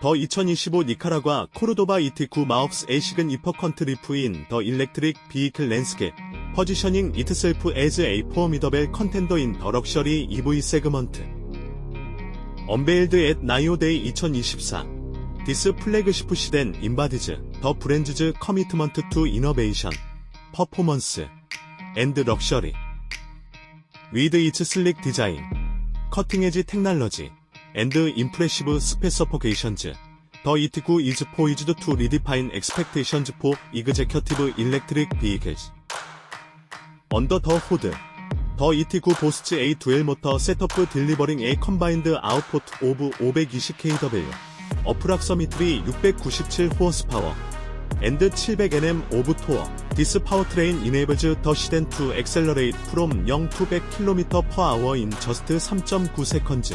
더 2025 니카라과 코르도바 이티9 마우스 에이식은 이퍼 컨트리프인 더 일렉트릭 비이클 랜스케 퍼지셔닝 이트셀프 에즈 에이 포미더벨 컨텐더인 더 럭셔리 EV 세그먼트. 언베일드 앳 나이오데이 2024 디스 플래그시프 시된 인바디즈 더 브랜드즈 커미트먼트 투 이너베이션 퍼포먼스 앤드 럭셔리 위드 이츠 슬릭 디자인 커팅 에지 테크놀로지 앤드 임프레시브 스페서포케이션즈 더 이트구 이즈 포이즈드 투 리디파인 엑스펙테이션즈 포 이그제큐티브 일렉트릭 비이클스 언더 더 후드 더 이티구 보스츠 A 두엘 모터 셋업프 딜리버링 A 컴바인드 아웃포트 오브 520kW 어프락서미트리 697 호스파워 앤드 700nm 오브 토어 디스 파워트레인 이네이블즈 더 시덴 투 엑셀러레이트 프롬 0 to 100km per hour in just 3.9 seconds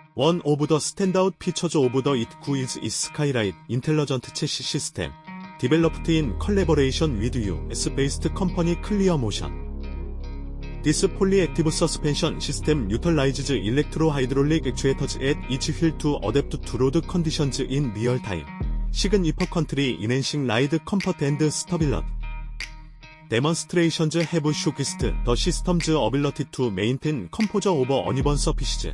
원 오브 더 스탠다웃 피처즈 오브 더 이트쿠 이즈 이 스카이라이트 인텔러전트 체시 시스템 디벨롭트 인 컬래버레이션 위드 유 S 베이스트 컴퍼니 클리어 모션 디스 폴리 액티브 서스펜션 시스템 유털라이즈즈 일렉트로 하이드롤릭 액추에터즈 앳 이치 휠투 어댑트 투 로드 컨디션즈 인 리얼 타임 식은 이퍼 컨트리 인앤싱 라이드 컴퍼트 앤드 스터빌럿 데몬스트레이션즈 해브 쇼키스트 더 시스템즈 어빌러티 투 메인텐 컴포저 오버 어니번 서피시즈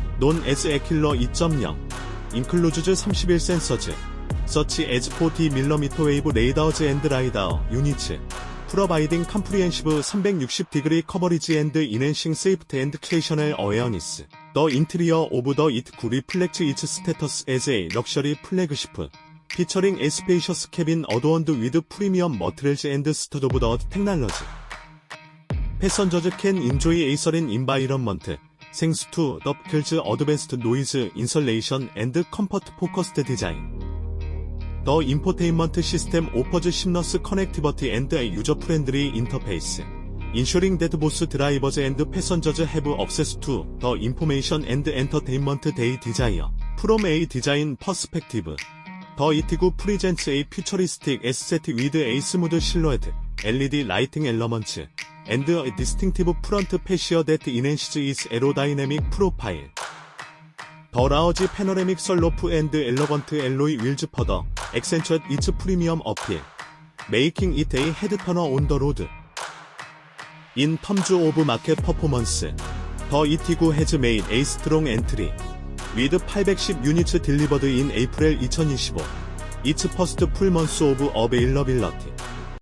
Known as Aquila 2.0, includes 31 sensors, such as 40mm wave radars and LiDAR units, providing comprehensive 360 coverage and enhancing safety and situational awareness. The interior of the it reflects its status as a luxury flagship, featuring a spacious cabin adorned with premium materials and state-of-the-art technology. Passengers can enjoy a serene environment, thanks to the vehicle's advanced noise insulation and comfort-focused design. The infotainment system offers seamless connectivity and a user-friendly interface, ensuring that both drivers and passengers have access to the information and entertainment they desire. From a design perspective, the Itigo presents a futuristic asset with a smooth silhouette, LED lighting elements, and a distinctive front fascia that enhances its aerodynamic profile. Large panoramic sunroof and elegant alloy wheels further accentuate its premium appeal, making it a head turner on the road. In terms of market performance, the Itigo has made a strong entry, with 810 units delivered in April 2025, its first full month of availability.